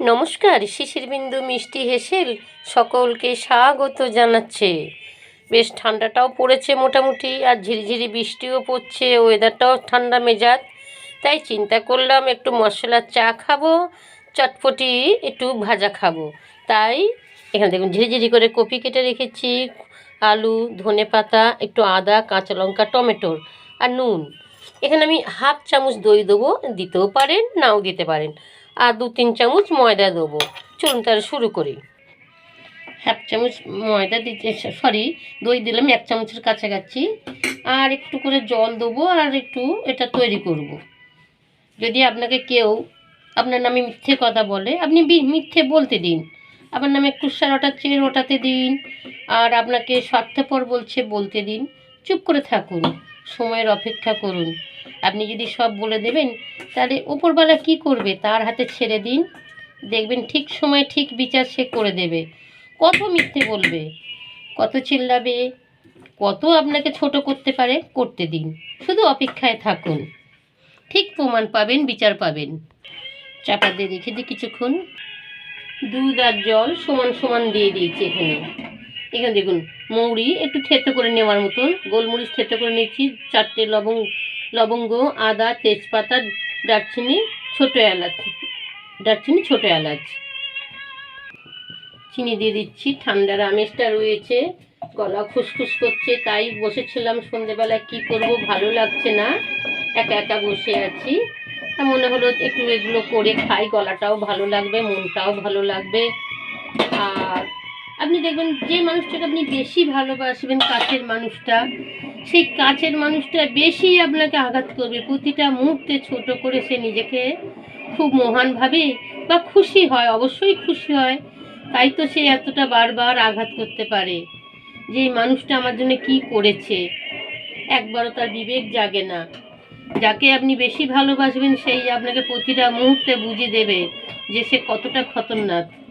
নমস্কার শিশির বিন্দু মিষ্টি হেসেল সকলকে স্বাগত জানাচ্ছে। বেশ ঠান্ডাটাও পড়েছে মোটামুটি, আর ঝিরিঝিরি বৃষ্টিও পড়ছে ওয়েদারটাও ঠান্ডা মেজাজ। তাই চিন্তা করলাম একটু মশলার চা খাব, চটপটি একটু ভাজা খাব। তাই এখানে দেখুন, ঝিরিঝিরি করে কপি কেটে রেখেছি, আলু, ধনে পাতা, একটু আদা, কাঁচা লঙ্কা টমেটোর আর নুন। এখানে আমি হাফ চামচ দই দেবো, দিতেও পারেন, নাও দিতে পারেন। আর দু তিন চামচ ময়দা দেবো। চলুন তাহলে শুরু করি। হাফ চামচ ময়দা দিতে, সরি, দই দিলাম এক চামচের কাছাকাছি। আর একটু করে জল দেবো আর একটু এটা তৈরি করব। যদি আপনাকে কেউ, আপনার নামে মিথ্যে কথা বলে, আপনি মিথ্যে বলতে দিন। আপনার নামে কুসার ওঠাচ্ছে ওঠাতে দিন। আর আপনাকে স্বার্থপর বলছে, বলতে দিন। চুপ করে থাকুন, সময়ের অপেক্ষা করুন। আপনি যদি সব বলে দেবেন, তাহলে ওপরবেলা কি করবে তার হাতে ছেড়ে দিন। দেখবেন ঠিক সময় ঠিক বিচার সে করে দেবে। কত মিথ্যে বলবে, কত চিল্লাবে, কত আপনাকে ছোট করতে পারে, করতে দিন। শুধু অপেক্ষায় থাকুন। ঠিক প্রমাণ পাবেন, বিচার পাবেন। চাপা দিয়ে রেখে দিই কিছুক্ষণ। দুধ আর জল সমান সমান দিয়ে দিয়েছি এখানে। এখানে দেখুন, মৌরি একটু থেতো করে নেওয়ার মতন। গোলমরিচ থেতো করে নিয়েছি, চারটে লবঙ্গ লবঙ্গ, আদা, তেজপাতা, দারচিনি, ছোটো এলাচ। দারচিনি, ছোটো এলাচ। চিনি দিয়ে দিচ্ছি ঠান্ডার আমেজটা রয়েছে। গলা খুসখুস করছে, তাই বসেছিলাম সন্ধেবেলায় কি করব ভালো লাগছে না। একা একা বসে আছি। তা মনে হলো একটু এগুলো করে খাই, গলাটাও ভালো লাগবে, মনটাও ভালো লাগবে। আর আপনি দেখবেন যে মানুষটাকে আপনি বেশি ভালোবাসবেন কাছের মানুষটা, সেই কাছের মানুষটা বেশি আপনাকে আঘাত করবে। প্রতিটা মুহূর্তে ছোট করে সে নিজেকে খুব মহান ভাবে বা খুশি হয়, অবশ্যই খুশি হয়। তাই তো সে এতটা বারবার আঘাত করতে পারে যে এই মানুষটা আমার জন্য কি করেছে। একবারও তার বিবেক জাগে না। যাকে আপনি বেশি ভালোবাসবেন, সেই আপনাকে প্রতিটা মুহূর্তে বুঝিয়ে দেবে যে সে কতটা খতরনাক।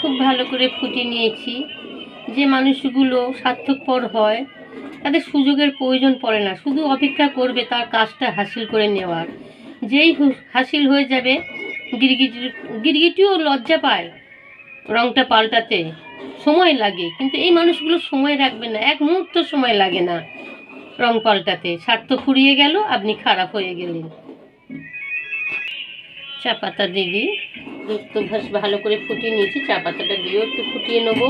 খুব ভালো করে ফুটিয়ে নিয়েছি। যে মানুষগুলো স্বার্থপর হয়, তাদের সুযোগের প্রয়োজন পড়ে না। শুধু অপেক্ষা করবে তার কাজটা হাসিল করে নেওয়ার। যেই হাসিল হয়ে যাবে গিরগিটি গিরগিটিও লজ্জা পায় রংটা পাল্টাতে। সময় লাগে, কিন্তু এই মানুষগুলো সময় রাখবে না। এক মুহূর্ত সময় লাগে না রং পাল্টাতে। স্বার্থ ফুরিয়ে গেল, আপনি খারাপ হয়ে গেলেন। চা পাতা দিয়ে দিই দুধ বেশ ভালো করে ফুটিয়ে নিয়েছি, চা পাতাটা দিয়েও একটু ফুটিয়ে নেব।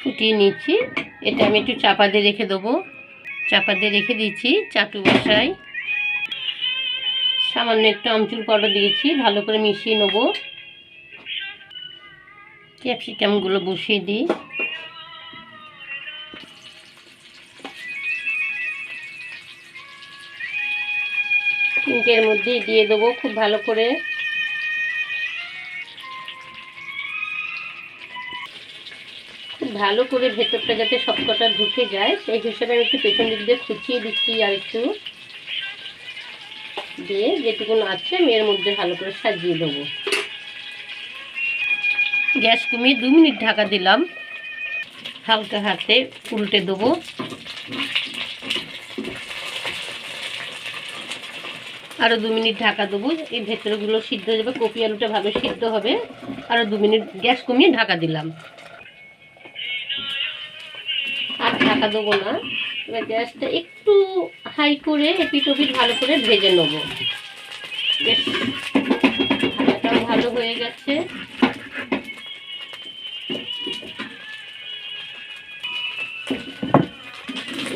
ফুটিয়ে নিচ্ছি, এটা আমি একটু চাপা দিয়ে রেখে দেবো। চাপা দিয়ে রেখে দিয়েছি চাটু বসাই সামান্য একটু আমচুর পাউডার দিয়েছি, ভালো করে মিশিয়ে নেব। ক্যাপসিকামগুলো বসিয়ে দিই। সিঙ্কের মধ্যেই দিয়ে দেবো খুব ভালো করে। ভালো করে ভেতরটা যাতে সবকটা ঢুকে যায়, সেই হিসাবে আমি একটু পেছন দিক দিয়ে খুঁচিয়ে দিচ্ছি আর একটু দিয়ে যেটুকুন আছে আমি এর মধ্যে ভালো করে সাজিয়ে দেবো। গ্যাস কমিয়ে দু মিনিট ঢাকা দিলাম। হালকা হাতে উল্টে দেবো। আরও দু মিনিট ঢাকা দেবো। এই ভেতরগুলো সিদ্ধ হয়ে যাবে, কপি আলুটা ভালো সিদ্ধ হবে। আরও দু মিনিট গ্যাস কমিয়ে ঢাকা দিলাম। ঢাকা দেবো না। এবার গ্যাসটা একটু হাই করে এপিট ওপিট ভালো করে ভেজে নেব। ভালো হয়ে গেছে।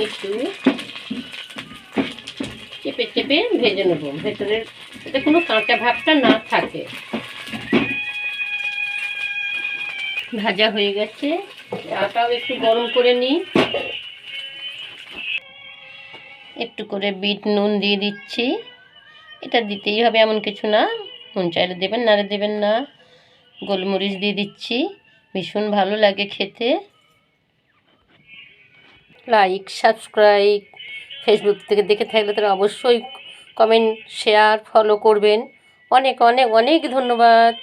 একটু চেপে চেপে ভেজে নেব। ভেতরের যাতে কোনো কাঁচা ভাবটা না থাকে। ভাজা হয়ে গেছে। আটাও একটু গরম করে নিই। একটু করে বিট, নুন দিয়ে দিচ্ছি। এটা দিতেই হবে এমন কিছু না। নুন চাইলে দেবেন, নাড়ে দেবেন না। গোলমরিচ দিয়ে দিচ্ছি। ভীষণ ভালো লাগে খেতে। লাইক সাবস্ক্রাইব ফেসবুক থেকে দেখে থাকলে তারা অবশ্যই কমেন্ট শেয়ার ফলো করবেন। অনেক অনেক অনেক ধন্যবাদ।